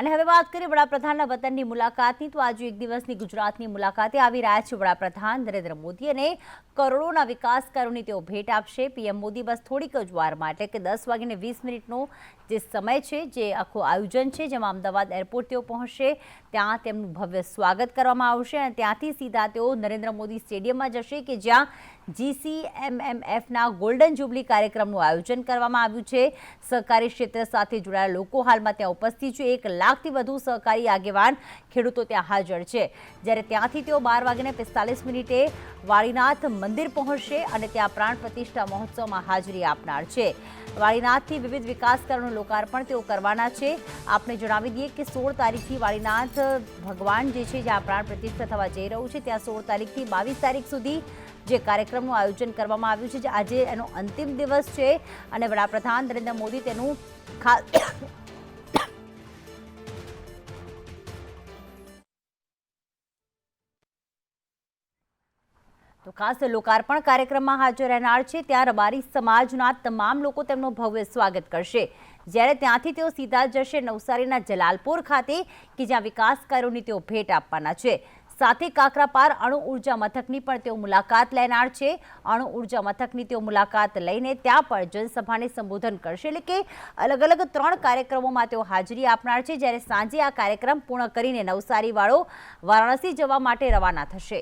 અને હવે વાત કરીએ વડાપ્રધાનના વતનની મુલાકાતની, તો આજે એક દિવસની ગુજરાતની મુલાકાતે આવી રહ્યા છે વડાપ્રધાન નરેન્દ્ર મોદી અને કરોડોના વિકાસ કાર્યોની તેઓ ભેટ આપશે. પીએમ મોદી બસ થોડીક જ વારમાં, એટલે કે દસ વાગીને વીસ મિનિટનો જે સમય છે, જે આખું આયોજન છે, જેમાં અમદાવાદ એરપોર્ટ તેઓ પહોંચશે. ત્યાં તેમનું ભવ્ય સ્વાગત કરવામાં આવશે અને ત્યાંથી સીધા તેઓ નરેન્દ્ર મોદી સ્ટેડિયમમાં જશે કે જ્યાં જીસીએમએમએફના ગોલ્ડન જ્યુબલી કાર્યક્રમનું આયોજન કરવામાં આવ્યું છે. સહકારી ક્ષેત્ર સાથે જોડાયેલા લોકો હાલમાં ત્યાં ઉપસ્થિત છે. એક લાખથી વધુ સહકારી આગેવાન ખેડૂતો ત્યાં હાજર છે. જ્યારે ત્યાંથી તેઓ બાર વાગીને પિસ્તાલીસ મિનિટે વાળીનાથ મંદિર પહોંચશે અને ત્યાં પ્રાણ પ્રતિષ્ઠા મહોત્સવમાં હાજરી આપનાર છે. વાળીનાથથી વિવિધ વિકાસ કાર્યોનું લોકાર્પણ તેઓ કરવાના છે. આપને જણાવી દઈએ કે સોળ તારીખથી વાળીનાથ ભગવાન જે છે, જ્યાં પ્રાણ પ્રતિષ્ઠા થવા જઈ રહ્યું છે, ત્યાં સોળ તારીખથી બાવીસ તારીખ સુધી જે કાર્યક્રમનું આયોજન કરવામાં આવ્યું છે આજે એનો અંતિમ દિવસ છે. અને વડાપ્રધાન નરેન્દ્ર મોદી તેનું ખાસ તો ખાસ લોકાર્પણ કાર્યક્રમમાં હાજર રહેનાર છે. ત્યાં રબારી સમાજના તમામ લોકો તેમનું ભવ્ય સ્વાગત કરશે. જ્યારે ત્યાંથી તેઓ સીધા જશે નવસારીના જલાલપુર ખાતે, કે જ્યાં વિકાસ કાર્યોની તેઓ ભેટ આપવાના છે. સાથે કાકરાપાર અણુ ઊર્જા મથકની પણ તેઓ મુલાકાત લેનાર છે. અણુ ઊર્જા મથકની તેઓ મુલાકાત લઈને ત્યાં પણ જનસભાને સંબોધન કરશે. એટલે કે અલગ અલગ ત્રણ કાર્યક્રમોમાં તેઓ હાજરી આપનાર છે. જ્યારે સાંજે આ કાર્યક્રમ પૂર્ણ કરીને નવસારીવાળો વારાણસી જવા માટે રવાના થશે.